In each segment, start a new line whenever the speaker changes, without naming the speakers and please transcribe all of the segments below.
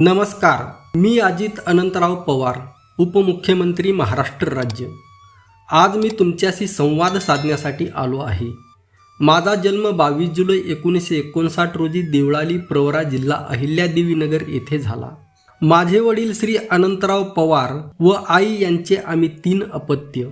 नमस्कार मी अजित अनंतराव पवार उपमुख्यमंत्री महाराष्ट्र राज्य. आज मी तुमच्याशी संवाद साधण्यासाठी आलो आहे. माझा जन्म बावीस जुलै एकोणीसशे एकोणसाठ रोजी देवळाली प्रवरा जिल्हा अहिल्यादेवीनगर येथे झाला. माझे वडील श्री अनंतराव पवार व आई यांचे आम्ही तीन अपत्य.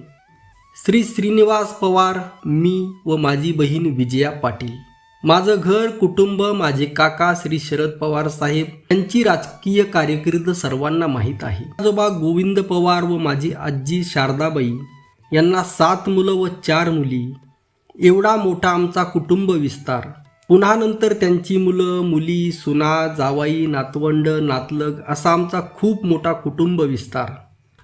श्री श्रीनिवास पवार मी व माझी बहीण विजया पाटील. माझं घर कुटुंब माझे काका श्री शरद पवार साहेब यांची राजकीय कारकीर्द सर्वांना माहीत आहे. आजोबा गोविंद पवार व माझी आजी शारदाबाई यांना सात मुलं व चार मुली. एवढा मोठा आमचा कुटुंब विस्तार. पुन्हा नंतर त्यांची मुलं मुली सुना जावाई नातवंड नातलग असा आमचा खूप मोठा कुटुंब विस्तार.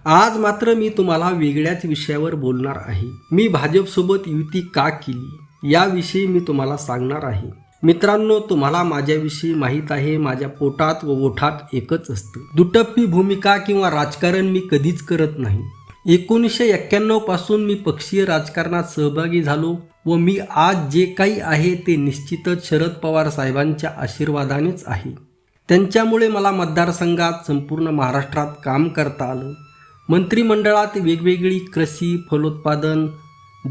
आज मात्र मी तुम्हाला वेगळ्याच विषयावर बोलणार आहे. मी भाजपसोबत युती का केली? याविषयी मी तुम्हाला सांगणार आहे. मित्रांनो तुम्हाला माझ्याविषयी माहीत आहे माझ्या पोटात व ओठात एकच असतं. दुटप्पी भूमिका किंवा राजकारण मी कधीच करत नाही. एकोणीसशे एक्क्याण्णवपासून मी पक्षीय राजकारणात सहभागी झालो व मी आज जे काही आहे ते निश्चितच शरद पवार साहेबांच्या आशीर्वादानेच आहे. त्यांच्यामुळे मला मतदारसंघात संपूर्ण महाराष्ट्रात काम करता आलं. मंत्रिमंडळात वेगवेगळी कृषी फलोत्पादन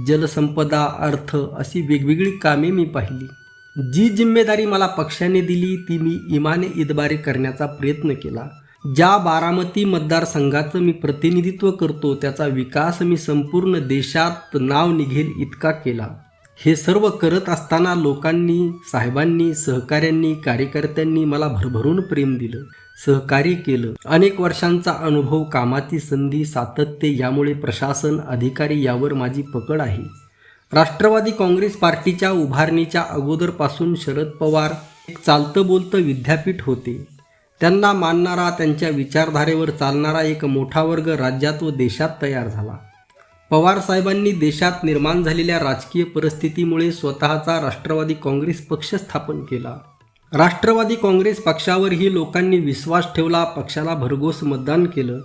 जलसंपदा अर्थ अशी वेगवेगळी कामे मी पाहिली. जी जिम्मेदारी मला पक्षाने दिली ती मी इमाने इदबारे करण्याचा प्रयत्न केला. ज्या बारामती मतदारसंघाचं मी प्रतिनिधित्व करतो त्याचा विकास मी संपूर्ण देशात नाव निघेल इतका केला. हे सर्व करत असताना लोकांनी साहेबांनी सहकाऱ्यांनी कार्यकर्त्यांनी मला भरभरून प्रेम दिलं. सहकार्य केलं. अनेक वर्षांचा अनुभव कामाची संधी सातत्य यामुळे प्रशासन अधिकारी यावर माझी पकड आहे. राष्ट्रवादी काँग्रेस पार्टीच्या उभारणीच्या अगोदरपासून शरद पवार एक चालतं बोलतं विद्यापीठ होते. त्यांना मानणारा त्यांच्या विचारधारेवर चालणारा एक मोठा वर्ग राज्यात व देशात तयार झाला. पवार साहेबांनी देशात निर्माण झालेल्या राजकीय परिस्थितीमुळे स्वतःचा राष्ट्रवादी काँग्रेस पक्ष स्थापन केला. राष्ट्रवादी काँग्रेस पक्षावरही लोकांनी विश्वास ठेवला पक्षाला भरघोस मतदान केलं.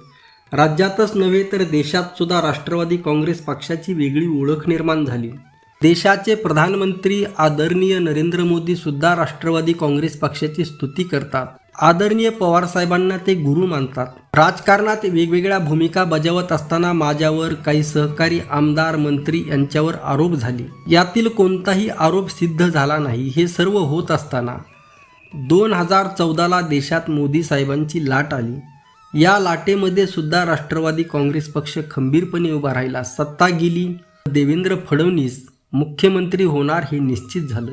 राज्यातच नव्हे तर देशातसुद्धा राष्ट्रवादी काँग्रेस पक्षाची वेगळी ओळख निर्माण झाली. देशाचे प्रधानमंत्री आदरणीय नरेंद्र मोदीसुद्धा राष्ट्रवादी काँग्रेस पक्षाची स्तुती करतात. आदरणीय पवारसाहेबांना ते गुरु मानतात. राजकारणात वेगवेगळ्या भूमिका बजावत असताना माझ्यावर काही सहकारी आमदार मंत्री यांच्यावर आरोप झाले. यातील कोणताही आरोप सिद्ध झाला नाही हे सर्व होत असताना दोन हजार चौदाला देशात मोदी साहेबांची लाट आली. या लाटेमध्ये सुद्धा राष्ट्रवादी काँग्रेस पक्ष खंबीरपणे उभा राहिला. सत्ता गेली. देवेंद्र फडणवीस मुख्यमंत्री होणार हे निश्चित झालं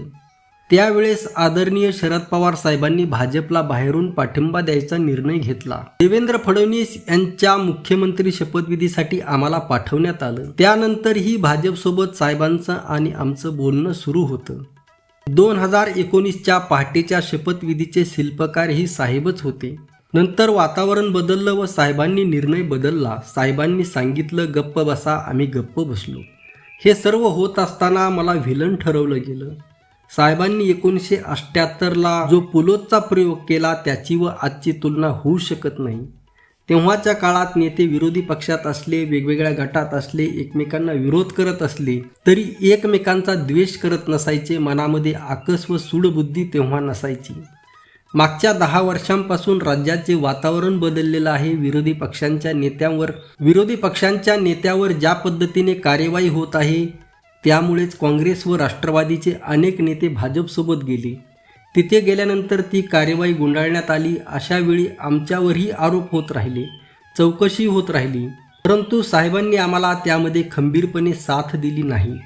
त्यावेळेस आदरणीय शरद पवार साहेबांनी भाजपला बाहेरून पाठिंबा द्यायचा निर्णय घेतला. देवेंद्र फडणवीस यांच्या मुख्यमंत्री शपथविधीसाठी आम्हाला पाठवण्यात आलं. त्यानंतरही भाजपसोबत साहेबांचं आणि आमचं बोलणं सुरू होतं. दोन हजार एकोणीसच्या पहाटेच्या शपथविधीचे शिल्पकार ही साहेबच होते. नंतर वातावरण बदललं व साहेबांनी निर्णय बदलला. साहेबांनी सांगितलं गप्प बसा आम्ही गप्प बसलो. हे सर्व होत असताना मला व्हिलन ठरवलं गेलं. साहेबांनी एकोणीसशे अठ्ठ्याहत्तरला जो पुलोतचा प्रयोग केला त्याची व आजची तुलना होऊ शकत नाही. तेव्हाच्या काळात नेते विरोधी पक्षात असले वेगवेगळ्या गटात असले एकमेकांना विरोध करत असले तरी एकमेकांचा द्वेष करत नसायचे मनामध्ये आकस व सूडबुद्धी तेव्हा नसायची. मागच्या दहा वर्षांपासून राज्याचे वातावरण बदललेलं आहे. विरोधी पक्षांच्या नेत्यांवर विरोधी पक्षांच्या नेत्यावर ज्या पद्धतीने कार्यवाही होत आहे त्यामुळेच काँग्रेस व राष्ट्रवादीचे अनेक नेते भाजपसोबत गेले. तिथे गेल्यानंतर ती कार्यवाही गुंडाळण्यात आली. अशा वेळी आमच्यावरही आरोप होत राहिले चौकशी होत राहिली. परंतु साहेबांनी आम्हाला त्यामध्ये खंबीरपणे साथ दिली नाही.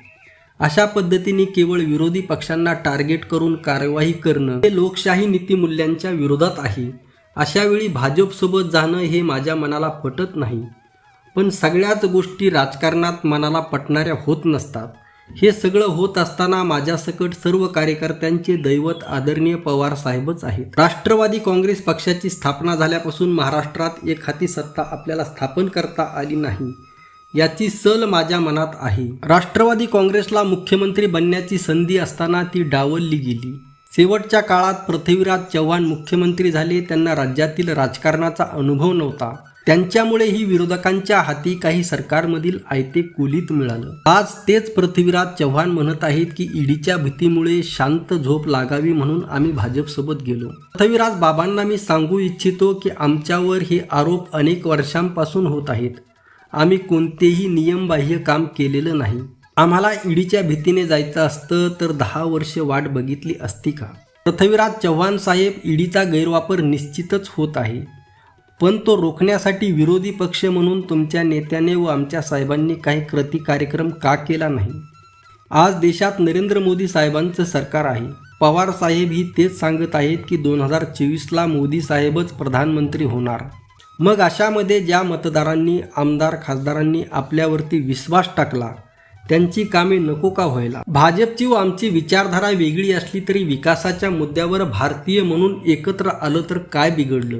अशा पद्धतीने केवळ विरोधी पक्षांना टार्गेट करून कार्यवाही करणं हे लोकशाही नीतिमूल्यांच्या विरोधात आहे. अशा वेळी भाजपसोबत जाणं हे माझ्या मनाला पटत नाही. पण सगळ्याच गोष्टी राजकारणात मनाला पटणाऱ्या होत नसतात. हे सगळं होत असताना माझ्यासकट सर्व कार्यकर्त्यांचे दैवत आदरणीय पवार साहेबच आहेत. राष्ट्रवादी काँग्रेस पक्षाची स्थापना झाल्यापासून महाराष्ट्रात एक हाती सत्ता आपल्याला स्थापन करता आली नाही याची सल माझ्या मनात आहे. राष्ट्रवादी काँग्रेसला मुख्यमंत्री बनण्याची संधी असताना ती डावलली गेली. शेवटच्या काळात पृथ्वीराज चव्हाण मुख्यमंत्री झाले त्यांना राज्यातील राजकारणाचा अनुभव नव्हता. त्यांच्यामुळे ही विरोधकांच्या हाती काही सरकारमधील आयते कुलीत मिळालं. आज तेच पृथ्वीराज चव्हाण म्हणत आहेत की ईडीच्या भीतीमुळे शांत झोप लागावी म्हणून आम्ही भाजपसोबत गेलो. पृथ्वीराज बाबांना मी सांगू इच्छितो की आमच्यावर हे आरोप अनेक वर्षांपासून होत आहेत. आम्ही कोणतेही नियमबाह्य काम केलेलं नाही. आम्हाला ईडीच्या भीतीने जायचं असतं तर दहा वर्ष वाट बघितली असती का? पृथ्वीराज चव्हाण साहेब ईडीचा गैरवापर निश्चितच होत आहे. पण तो रोखण्यासाठी विरोधी पक्ष म्हणून तुमच्या नेत्याने व आमच्या साहेबांनी काही कृती कार्यक्रम का केला नाही? आज देशात नरेंद्र मोदी साहेबांचं सरकार आहे. पवार साहेब ही तेच सांगत आहेत की दोन हजार चोवीसला मोदी साहेबच प्रधानमंत्री होणार. मग अशामध्ये ज्या मतदारांनी आमदार खासदारांनी आपल्यावरती विश्वास टाकला त्यांची कामे नको का व्हायला? भाजपची व आमची विचारधारा वेगळी असली तरी विकासाच्या मुद्द्यावर भारतीय म्हणून एकत्र आलं तर काय बिघडलं?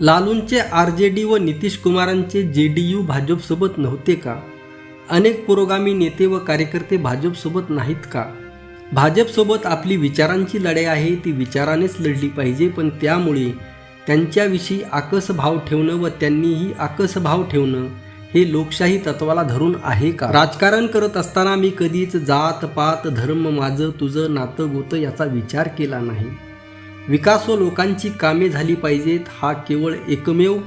लालूंचे आर जे डी व नितीश कुमारांचे जे डी यू भाजपसोबत नव्हते का? अनेक पुरोगामी नेते व कार्यकर्ते भाजपसोबत नाहीत का? भाजपसोबत आपली विचारांची लढाई आहे ती विचारानेच लढली पाहिजे पण त्यामुळे त्यांच्याविषयी आकसभाव ठेवणं व त्यांनीही आकसभाव ठेवणं हे लोकशाही तत्वाला धरून आहे का? राजकारण करत असताना मी कधीच जात पात धर्म माझं तुझं नातं गोतं याचा विचार केला नाही. विकास व लोकांची कामे झाली पाहिजेत हा केवळ एकमेव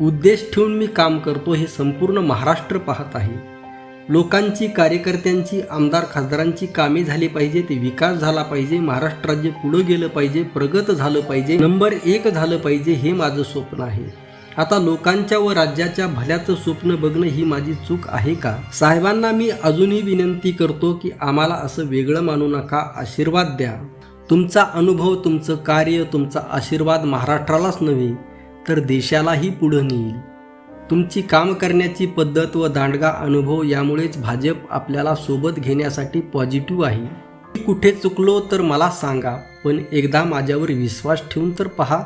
उद्देश ठेवून मी काम करतो हे संपूर्ण महाराष्ट्र पाहत आहे. लोकांची कार्यकर्त्यांची आमदार खासदारांची कामे झाली पाहिजेत विकास झाला पाहिजे महाराष्ट्र राज्य पुढं गेलं पाहिजे प्रगत झालं पाहिजे नंबर एक झालं पाहिजे हे माझं स्वप्न आहे. आता लोकांच्या व राज्याच्या भल्याचं स्वप्न बघणं ही माझी चूक आहे का? साहेबांना मी अजूनही विनंती करतो की आम्हाला असं वेगळं मानू नका आशीर्वाद द्या. तुमचा अनुभव तुमचं कार्य तुमचा आशीर्वाद महाराष्ट्रालाच नव्हे तर देशालाही पुढं नेईल. तुमची काम करण्याची पद्धत व दांडगा अनुभव यामुळेच भाजप आपल्याला सोबत घेण्यासाठी पॉझिटिव्ह आहे. मी कुठे चुकलो तर मला सांगा पण एकदा माझ्यावर विश्वास ठेवून तर पहा.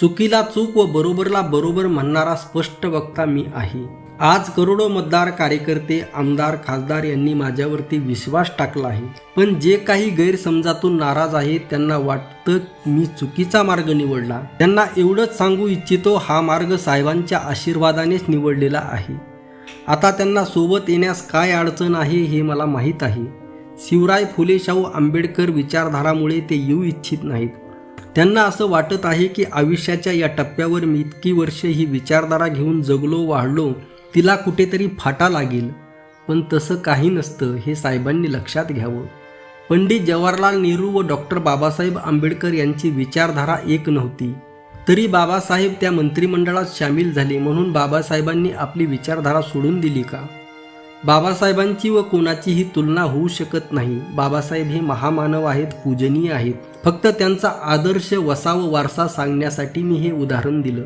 चुकीला चूक व बरोबरला बरोबर म्हणणारा स्पष्ट वक्ता मी आहे. आज करोडो मतदार कार्यकर्ते आमदार खासदार यांनी माझ्यावरती विश्वास टाकला आहे. पण जे काही गैरसमजातून नाराज आहे त्यांना वाटतं मी चुकीचा मार्ग निवडला. त्यांना एवढंच सांगू इच्छितो हा मार्ग साहेबांच्या आशीर्वादानेच निवडलेला आहे. आता त्यांना सोबत येण्यास काय अडचण आहे हे मला माहीत आहे. शिवराय फुले शाहू आंबेडकर विचारधारामुळे ते येऊ इच्छित नाहीत. त्यांना असं वाटत आहे की आयुष्याच्या या टप्प्यावर मी इतकी वर्ष ही विचारधारा घेऊन जगलो वाढलो तिला कुठेतरी फाटा लागेल. पण तसं काही नसतं हे साहेबांनी लक्षात घ्यावं. पंडित जवाहरलाल नेहरू व डॉक्टर बाबासाहेब आंबेडकर यांची विचारधारा एक नव्हती. तरी बाबासाहेब त्या मंत्रिमंडळात सामील झाले म्हणून बाबासाहेबांनी आपली विचारधारा सोडून दिली का? बाबासाहेबांची व कोणाचीही तुलना होऊ शकत नाही. बाबासाहेब हे महामानव आहेत पूजनीय आहेत. फक्त त्यांचा आदर्श वसा व वारसा सांगण्यासाठी मी हे उदाहरण दिलं.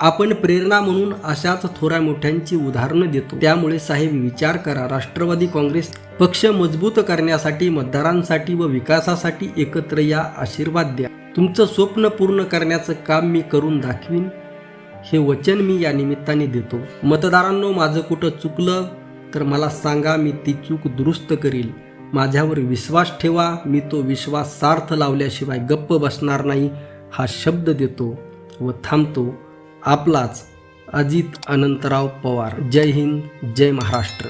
आपण प्रेरणा म्हणून अशाच थोड्या मोठ्यांची उदाहरणं देतो. त्यामुळे साहेब विचार करा. राष्ट्रवादी काँग्रेस पक्ष मजबूत करण्यासाठी मतदारांसाठी व विकासासाठी एकत्र या आशीर्वाद द्या. तुमचं स्वप्न पूर्ण करण्याचं काम मी करून दाखवीन. हे वचन मी या निमित्ताने देतो. मतदारांनो माझं कुठं चुकलं तर मला सांगा मी ती चूक दुरुस्त करील. माझ्यावर विश्वास ठेवा. मी तो विश्वास सार्थ लावल्याशिवाय गप्प बसणार नाही हा शब्द देतो व थांबतो. आपलाच अजित अनंतराव पवार. जय हिंद जय महाराष्ट्र.